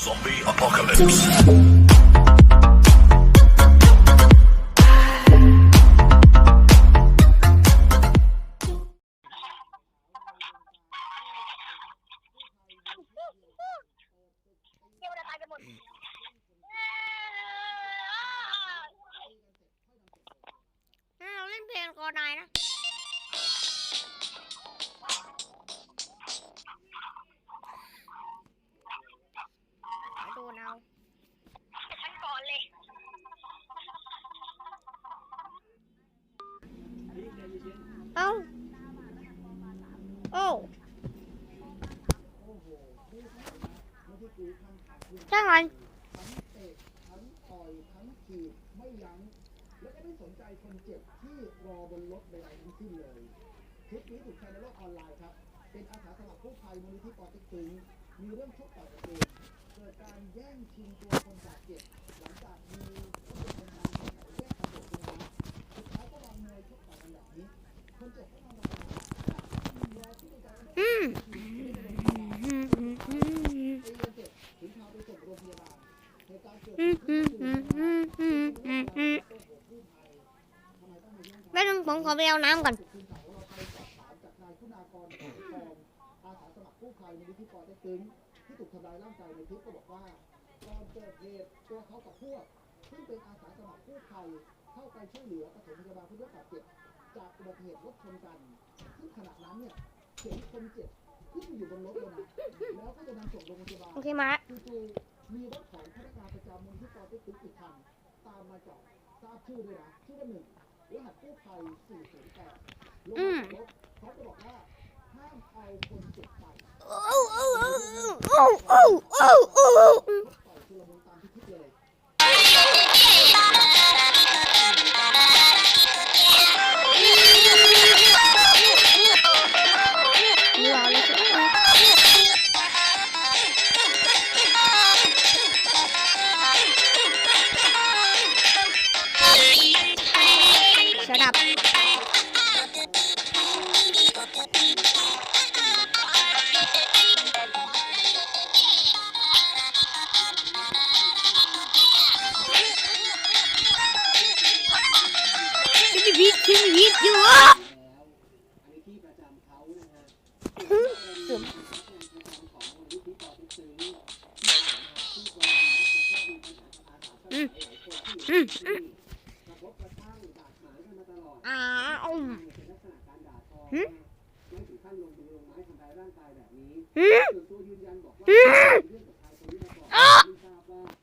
Zombie apocalypse. เดี๋ยวเราตายกันหมดเราเล่นเพลงกอนายนะ โอ้ใช่ไหมทั้งต่อยทั้งถีบไม่ยั้งแล้วก็ไม่สนใจคนเจ็บที่รอบนรถใดๆทั้งสิ้นเลยคลิปนี้ถูกแชร์ในโลกออนไลน์ครับ เป็นอาสาสมัครกู้ภัยมูลนิธิปอต็กตึงมีเรื่องชกต่อยกันเองเกิดการแย่งชิงตัวคนบาดเจ็บหลังจากมีผู้คนทำงานแยกกระโดดลงมาสุดท้ายก็วางมวยชกต่อยกันแบบนี้คนเจ็บก็นอนรอรอที่ในใจก็ อืม ตีกันเจ็บถึงพาไปส่งโรงพยาบาลเหตุการณ์เกิด อื ขึ้น มอืมอืมอืมอืมอืมแม่นึงผม ขอไปเอาน้ำก่อนทีมข่าวของเราไปสอบถามจากนายคุณากรขอนทองอาสาสมัครกู้ภัยมูลนิธิปอเต็กตึงที่ถูกทำร้ายร่างกายในคลิปก็บอกว่าก่อนเกิดเหตุตัวเขากับพวกซึ่งเป็นอาสาสมัครกู้ภัยเข้าไปช่วยเหลือปฐมพยาบาลผู้ได้รับบาดเจ็บจากอุบัติเหตุรถชนกันซึ่งขณะนั้นเนี่ยเห็นคนเจ็บขึ้นอยู่บนรถเลยนะแล้วก็จะนำส่งโรงพยาบาลโอเคมาละจู่ๆมีรถของพนักงานประจำมูลที่ปอเต็กตึงอีกคันตามมาจอดทราบชื่อด้วยนะชื่อว่าหนึ่ง รหัสกู้ภัย408ลงมาจากรถเขาจะบอกว่าห้ามเอาคนเจ็บไปโอ้โอ้โอ้โอ้โอ้โอ้ ชีวิตชีวิตอยู่อะอันนี้ที่ประจำเขานะฮะเสื่อมของมูลนิธิปอเต็กตึงอืมายร่างกายแบบนี้หืมส่วนตัวยืนยันบอกว่าเรื่องกับชายคนนี้มาก่อน